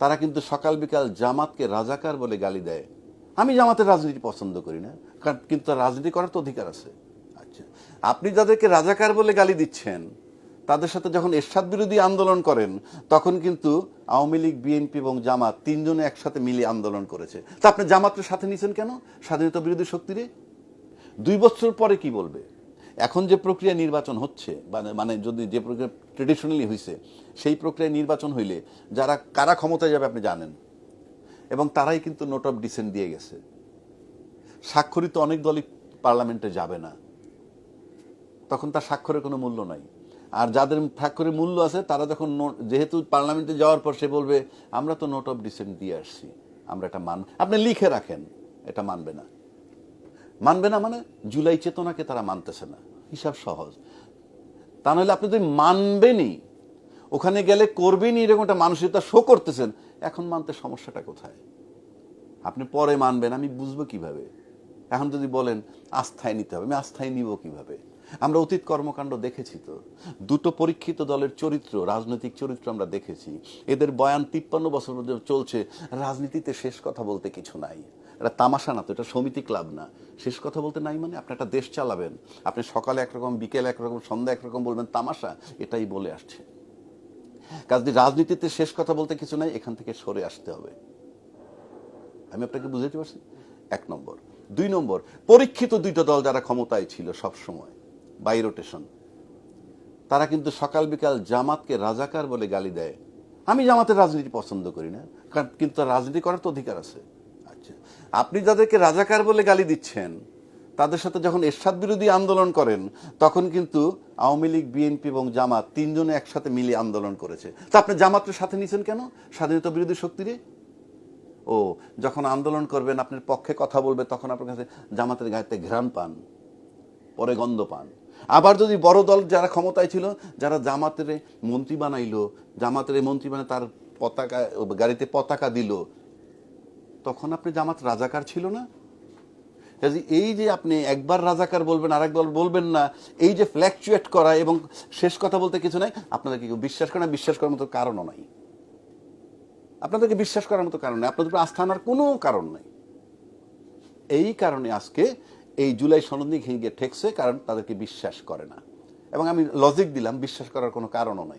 তারা কিন্তু সকাল বিকাল জামাতকে রাজাকার বলে গালি দেয়। আমি জামাতের রাজনীতি পছন্দ করি না, কারণ কিন্তু রাজনীতি করার তো অধিকার আছে। আচ্ছা আপনি যাদেরকে রাজাকার বলে গালি দিচ্ছেন, তাদের সাথে যখন এরশাদ বিরোধী আন্দোলন করেন, তখন কিন্তু আওয়ামী লীগ, বিএনপি এবং জামাত তিনজনে একসাথে মিলে আন্দোলন করেছে। তা আপনি জামাতের সাথে নিছেন কেন? স্বাধীনতা বিরোধী শক্তিরে? দুই বছর পরে কি বলবে? এখন যে প্রক্রিয়া নির্বাচন হচ্ছে মানে মানে যদি যে প্রক্রিয়া ট্রেডিশনালি হয়েছে সেই প্রক্রিয়ায় নির্বাচন হইলে যারা, কারা ক্ষমতায় যাবে আপনি জানেন। এবং তারাই কিন্তু নোট অফ ডিসেন্ট দিয়ে গেছে। স্বাক্ষরিত অনেক দলই পার্লামেন্টে যাবে না। তখন তার স্বাক্ষরের কোনো মূল্য নাই। আর যাদের স্বাক্ষরের মূল্য আছে, তারা যখন যেহেতু পার্লামেন্টে যাওয়ার পর সে বলবে, আমরা তো নোট অফ ডিসেন্ট দিয়ে আসছি। আমরা এটা মান আপনি লিখে রাখেন, এটা মানবে না। মানবে না মানে জুলাই চেতনাকে তারা মানতেছে না। হিসাব সহজ। তা নাহলে আপনি যদি মানবেনই, ওখানে গেলে করবেনই এরকম একটা মানসিকতা শো করতেছেন, এখন মানতে সমস্যাটা কোথায়? আপনি পরে মানবেন, আমি বুঝব কীভাবে? এখন যদি বলেন, আস্থায় নিতে হবে, আমি আস্থায় নিব কীভাবে? আমরা অতীত কর্মকাণ্ড দেখেছি তো। দুটো পরীক্ষিত দলের চরিত্র, রাজনৈতিক চরিত্র আমরা দেখেছি। এদের বয়ান তিপ্পান্ন বছর চলছে। রাজনীতিতে শেষ কথা বলতে কিছু নাই। এটা তামাশা না তো, এটা সমিতি ক্লাব না। শেষ কথা বলতে নাই মানে আপনি একটা দেশ চালাবেন। আপনি সকালে একরকম, বিকেলে একরকম সন্ধ্যা একরকম বলবেন তামাশা, এটাই বলে আসছে। কাজে রাজনীতিতে শেষ কথা বলতে কিছু নাই, এখান থেকে সরে আসতে হবে। আমি আপনাকে বুঝাতে পারছি? এক নম্বর। দুই নম্বর, পরীক্ষিত দুইটা দল যারা ক্ষমতায় ছিল সব সময় বাই রোটেশন তারা কিন্তু সকাল বিকাল জামাতকে রাজাকার বলে গালি দেয়। আমি জামাতের রাজনীতি পছন্দ করি না, কারণ কিন্তু রাজনীতি করার তো অধিকার আছে। আচ্ছা আপনি যাদেরকে রাজাকার বলে গালি দিচ্ছেন, তাদের সাথে যখন এরশাদ বিরোধী আন্দোলন করেন, তখন কিন্তু আওয়ামী লীগ, বিএনপি এবং জামাত তিনজনে একসাথে মিলে আন্দোলন করেছে। তা আপনি জামাতের সাথে নিছেন কেন? স্বাধীনতা বিরোধী শক্তিরে? ও, যখন আন্দোলন করবেন, আপনার পক্ষে কথা বলবে, তখন আপনার কাছে জামাতের গায়েতে ঘ্রাণ পান, পরে গন্ধ পান। আবার যদি বড় দল যারা ক্ষমতায় ছিল, যারা জামাতের মন্ত্রী বানাইলো, জামাতের মন্ত্রী মানে তার পতাকা, গাড়িতে পতাকা দিল, তখন আপনি জামাত রাজাকার ছিল না? এই যে আপনি একবার রাজাকার বলবেন আরেকবার বলবেন না, এই যে ফ্ল্যাকচুয়েট করা এবং শেষ কথা বলতে কিছু নাই, আপনাদেরকে বিশ্বাস করে না, বিশ্বাস করার মতো কারণও নাই। আপনাদেরকে বিশ্বাস করার মতো কারণ নেই, আপনাদের উপর আস্থা আনার কোনো কারণ নেই। এই কারণে আজকে এই জুলাই সনদ নিয়ে গিয়ে ঠেকছে কারণ তাদেরকে বিশ্বাস করে না। এবং আমি লজিক দিলাম, বিশ্বাস করার কোনো কারণও নাই।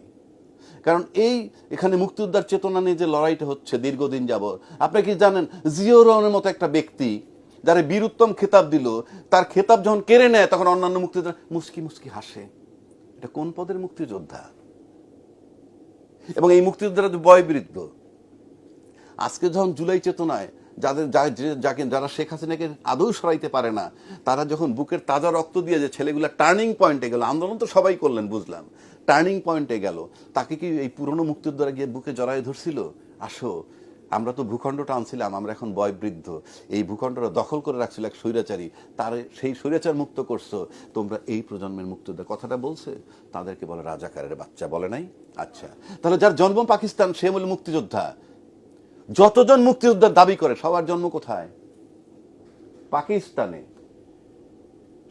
কারণ এই এখানে মুক্তিযোদ্ধার চেতনা নিয়ে যে লড়াইটা হচ্ছে দীর্ঘদিন যাব আপনি কি জানেন, জিও রহমানের মতো একটা ব্যক্তি যারা বীরুত্তম খেতাব দিল, তার খেতাব যখন কেড়ে নেয়, তখন অন্যান্য মুক্তিযোদ্ধা, মুস্কি মুস্কি হাসে। এটা কোন পদের মুক্তিযোদ্ধা? এবং এই মুক্তিযোদ্ধারা বয় বয়বৃদ্ধ। আজকে যখন জুলাই চেতনায় যাদের যাকে যারা শেখ হাসিনাকে আদৌ সরাইতে পারে না, তারা যখন বুকের তাজা রক্ত দিয়ে যে ছেলেগুলা টার্নিং পয়েন্টে গেল, আন্দোলন তো সবাই করলেন, বুঝলাম। টার্নিং পয়েন্টে গেল। তাকে কি এই পুরনো মুক্তিযোদ্ধারা গিয়ে বুকে জড়ায় ধরছিল? আসো, আমরা তো ভূখণ্ডটা আনছিলাম আমরা এখন বয়বৃদ্ধ। এই ভূখণ্ডটা দখল করে রাখছিল এক স্বৈরাচারী। তার সেই স্বৈরাচার মুক্ত করছ। তোমরা এই প্রজন্মের মুক্তিযোদ্ধা, কথাটা বলছে? তাদেরকে বলে, রাজাকারের বাচ্চা বলে নাই? আচ্ছা। তাহলে যার জন্ম পাকিস্তান, সে বলে মুক্তিযোদ্ধা। যতজন মুক্তিযোদ্ধার দাবি করে, সবার জন্ম কোথায়? পাকিস্তানে।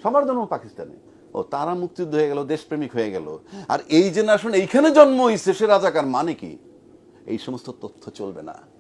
সবার জন্ম পাকিস্তানে। ও, তারা মুক্তিযুদ্ধ হয়ে গেল, দেশপ্রেমিক হয়ে গেল। আর এই জেনারেশন এইখানে জন্ম হয়েছে সে রাজাকার মানে কি? এই সমস্ত তথ্য চলবে না।